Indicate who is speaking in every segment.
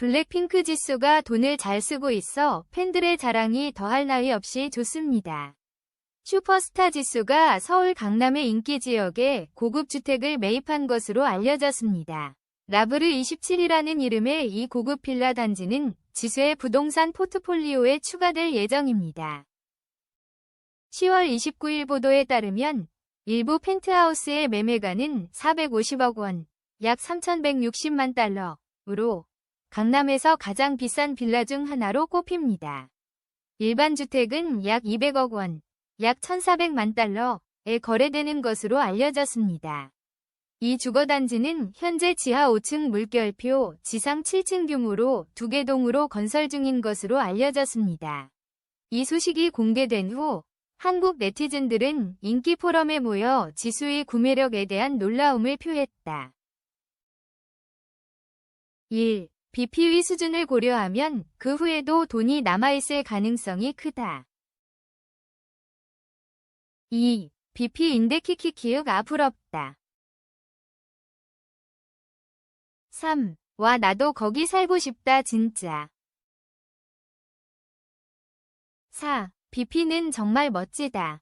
Speaker 1: 블랙핑크 지수가 돈을 잘 쓰고 있어 팬들의 자랑이 더할 나위 없이 좋습니다. 슈퍼스타 지수가 서울 강남의 인기 지역에 고급 주택을 매입한 것으로 알려졌습니다. 라브르 27이라는 이름의 이 고급 빌라 단지는 지수의 부동산 포트폴리오에 추가될 예정입니다. 10월 29일 보도에 따르면 일부 펜트하우스의 매매가는 450억 원, 약 3,160만 달러으로 강남에서 가장 비싼 빌라 중 하나로 꼽힙니다. 일반 주택은 약 200억 원, 약 1,400만 달러에 거래되는 것으로 알려졌습니다. 이 주거단지는 현재 지하 5층 물결표, 지상 7층 규모로 두 개 동으로 건설 중인 것으로 알려졌습니다. 이 소식이 공개된 후 한국 네티즌들은 인기 포럼에 모여 지수의 구매력에 대한 놀라움을 표했다. 1. BPV 수준을 고려하면 그 후에도 돈이 남아있을 가능성이 크다. 2. BP 인데 키키키윽 아 부럽다. 3. 와 나도 거기 살고 싶다 진짜. 4. BP는 정말 멋지다.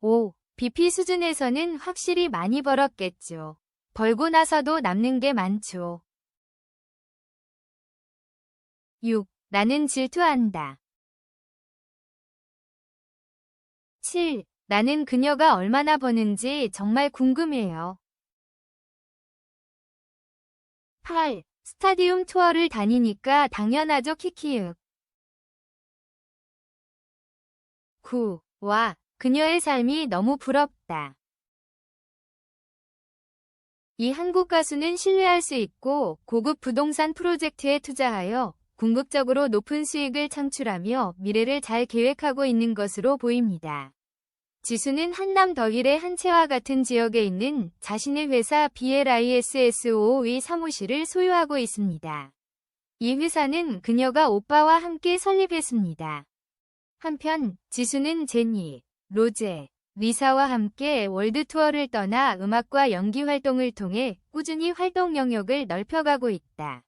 Speaker 1: 5. BP 수준에서는 확실히 많이 벌었겠죠. 벌고 나서도 남는 게 많죠. 6. 나는 질투한다. 7. 나는 그녀가 얼마나 버는지 정말 궁금해요. 8. 스타디움 투어를 다니니까 당연하죠 키키윽. 9. 와, 그녀의 삶이 너무 부럽다. 이 한국 가수는 신뢰할 수 있고 고급 부동산 프로젝트에 투자하여 궁극적으로 높은 수익을 창출하며 미래를 잘 계획하고 있는 것으로 보입니다. 지수는 한남 더힐의 한채와 같은 지역에 있는 자신의 회사 BLISSO의 사무실을 소유하고 있습니다. 이 회사는 그녀가 오빠와 함께 설립했습니다. 한편 지수는 제니, 로제, 리사와 함께 월드 투어를 떠나 음악과 연기 활동을 통해 꾸준히 활동 영역을 넓혀가고 있다.